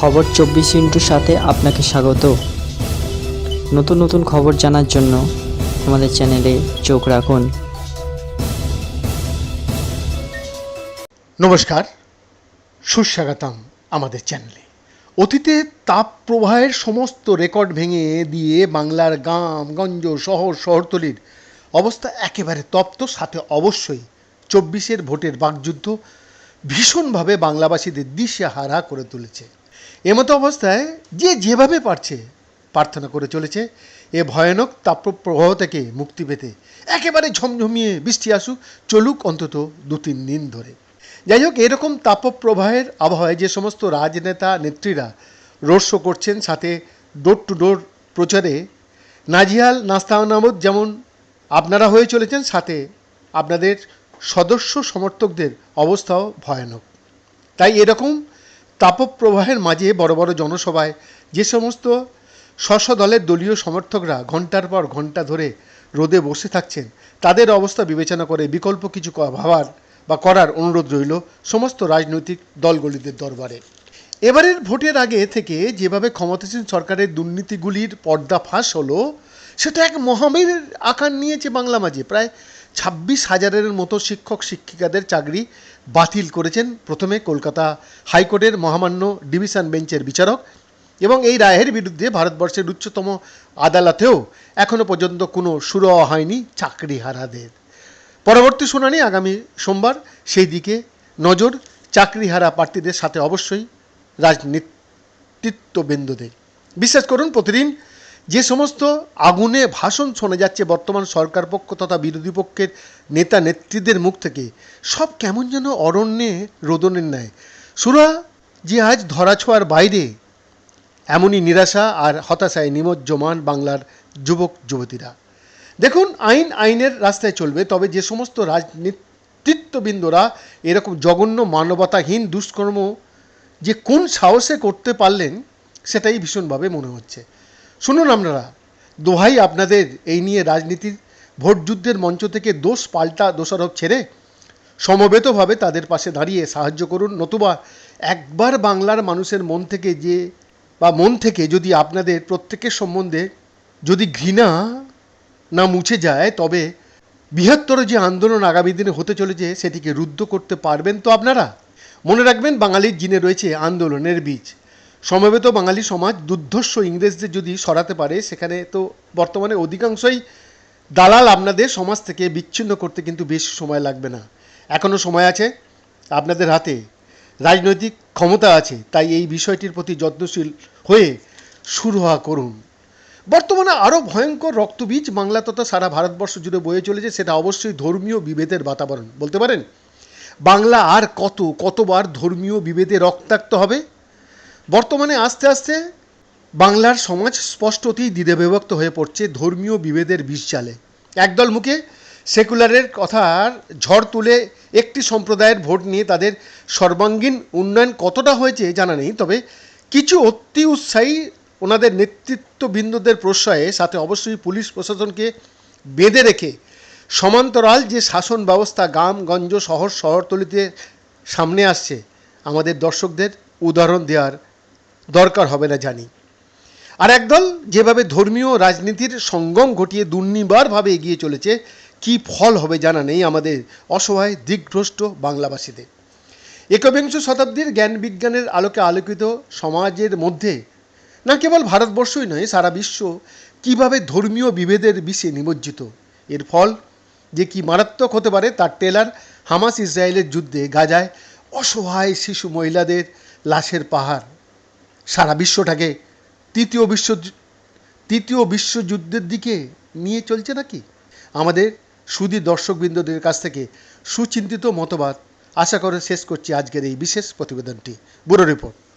খবর চব্বিশ ইন্টুর সাথে আপনাকে স্বাগত। নতুন নতুন খবর জানার জন্য আমাদের চ্যানেলে চোখ রাখুন। নমস্কার, সুস্বাগতম আমাদের চ্যানেলে। অতীতে তাপ প্রবাহের সমস্ত রেকর্ড ভেঙে দিয়ে বাংলার গ্রাম, গঞ্জ, শহর, শহরতলির অবস্থা একেবারে তপ্ত, সাথে অবশ্যই চব্বিশের ভোটের বাকযুদ্ধ ভীষণভাবে বাংলাবাসীদের দিশেহারা করে তুলেছে। এমতো অবস্থায় যে যেভাবে পারছে প্রার্থনা করে চলেছে, এ ভয়ানক তাপপ্রবাহ থেকে মুক্তি পেতে। একেবারে ঝমঝমিয়ে বৃষ্টি আসুক, চলুক অন্তত দু তিন দিন ধরে। যাই হোক, এরকম তাপপ্রবাহের আবহাওয়ায় যে সমস্ত রাজনেতা, নেত্রীরা রোড শো করছেন, সাথে ডোর টু ডোর প্রচারে, নাজিহাল নাস্তানামত যেমন আপনারা হয়ে চলেছেন, সাথে আপনাদের সদস্য সমর্থকদের অবস্থাও ভয়ানক। তাই এরকম তাপপ্রবাহের মাঝে বড় বড় জনসভায় যে সমস্ত স্ব দলের দলীয় সমর্থকরা ঘণ্টার পর ঘণ্টা ধরে রোদে বসে থাকছেন, তাদের অবস্থা বিবেচনা করে বিকল্প কিছু ভাবার বা করার অনুরোধ রইল সমস্ত রাজনৈতিক দলগুলিদের দরবারে। এবারের ভোটের আগে থেকে যেভাবে ক্ষমতাসীন সরকারের দুর্নীতিগুলির পর্দা ফাঁস হলো, সেটা এক মহামের আকার নিয়েছে বাংলা মাঝে। প্রায় ছাব্বিশ হাজারের মতো শিক্ষক, শিক্ষিকাদের চাকরি বাতিল করেছেন প্রথমে কলকাতা হাইকোর্টের মহামান্য ডিভিশন বেঞ্চের বিচারক এবং এই রায়ের বিরুদ্ধে ভারতবর্ষের উচ্চতম আদালতেও এখনও পর্যন্ত কোনো সুরাহা হয়নি চাকরিহারাদের। পরবর্তী শুনানি আগামী সোমবার, সেই দিকে নজর চাকরিহারা প্রার্থীদের সাথে অবশ্যই রাজনীতিত্ববৃন্দদের। বিশ্বাস করুন, প্রতিদিন যে সমস্ত আগুনে ভাষণ শোনা যাচ্ছে বর্তমান সরকার পক্ষ তথা বিরোধী পক্ষের নেতা নেত্রীদের মুখ থেকে, সব কেমন যেন অরণ্যে রোদনের ন্যায়। সুরা, যে আজ ধরাছোঁয়ার বাইরে, এমনই নিরাশা আর হতাশায় নিমজ্জমান বাংলার যুবক যুবতীরা। দেখুন, আইন আইনের রাস্তায় চলবে, তবে যে সমস্ত রাজনীতিত্ববৃন্দরা এরকম জঘন্য মানবতাহীন দুষ্কর্ম যে কোন সাহসে করতে পারলেন, সেটাই ভীষণভাবে মনে হচ্ছে। শুনুন আপনারা, দোহাই আপনাদের এই নিয়ে রাজনীতির ভোট যুদ্ধের মঞ্চ থেকে দোষ পাল্টা দোষারোপ ছেড়ে সমবেতভাবে তাদের পাশে দাঁড়িয়ে সাহায্য করুন, নতুবা একবার বাংলার মানুষের মন থেকে যে বা মন থেকে যদি আপনাদের প্রত্যেকের সম্বন্ধে যদি ঘৃণা না মুছে যায়, তবে বৃহত্তর যে আন্দোলন আগামী দিনে হতে চলেছে সেটিকে রুদ্ধ করতে পারবেন তো আপনারা? মনে রাখবেন বাঙালির জিনে রয়েছে আন্দোলনের বীজ। সমবেত বাঙালি সমাজ দুর্ধর্ষ ইংরেজদের যদি সরাতে পারে, সেখানে তো বর্তমানে অধিকাংশই দালাল আপনাদের সমাজ থেকে বিচ্ছিন্ন করতে কিন্তু বেশি সময় লাগবে না। এখনও সময় আছে আপনাদের হাতে। রাজনৈতিক ক্ষমতা আছে, তাই এই বিষয়টির প্রতি যত্নশীল হয়ে শুরু হওয়া করুন। বর্তমানে আরও ভয়ঙ্কর রক্তবীজ বাংলা তথা সারা ভারতবর্ষ জুড়ে বয়ে চলেছে, সেটা অবশ্যই ধর্মীয় বিভেদের বাতাবরণ। বলতে পারেন, বাংলা আর কত, কতবার ধর্মীয় বিভেদে রক্তাক্ত হবে? বর্তমানে আস্তে আস্তে বাংলার সমাজ স্পষ্টতই দ্বিধে বিভক্ত হয়ে পড়ছে ধর্মীয় বিভেদের বিষ চালে একদল মুখে সেকুলারের কথার ঝড় তুলে একটি সম্প্রদায়ের ভোট নিয়ে তাদের সর্বাঙ্গীন উন্নয়ন কতটা হয়েছে জানা নেই, তবে কিছু অতি উৎসাহী ওনাদের নেতৃত্ববৃন্দদের প্রশ্রয়ে সাথে অবশ্যই পুলিশ প্রশাসনকে বেঁধে রেখে সমান্তরাল যে শাসন ব্যবস্থা গ্রাম, গঞ্জ, শহর, শহরতলিতে সামনে আসছে, আমাদের দর্শকদের উদাহরণ দেওয়ার দরকার হবে না জানি। আর একদল যেভাবে ধর্মীয় রাজনীতির সঙ্গম ঘটিয়ে দুর্নিবারভাবে এগিয়ে চলেছে, কি ফল হবে জানা নেই আমাদের অসহায়, দিগ্ভ্রষ্ট বাংলাবাসীদের। একবিংশ শতাব্দীর জ্ঞান বিজ্ঞানের আলোকে আলোকিত সমাজের মধ্যে না কেবল ভারতবর্ষই নয়, সারা বিশ্ব কীভাবে ধর্মীয় বিভেদের বিষে নিমজ্জিত। এর ফল যে কি মারাত্মক হতে পারে তার টেলার হামাস ইসরায়েলের যুদ্ধে গাজায় অসহায় শিশু মহিলাদের লাশের পাহাড়। সারা বিশ্বটাকে তৃতীয় বিশ্ব তৃতীয় বিশ্বযুদ্ধের দিকে নিয়ে চলছে নাকি? আমাদের সুদী দর্শকবৃন্দদের কাছ থেকে সুচিন্তিত মতবাদ আশা করে শেষ করছি আজকের এই বিশেষ প্রতিবেদনটি। Bureau report.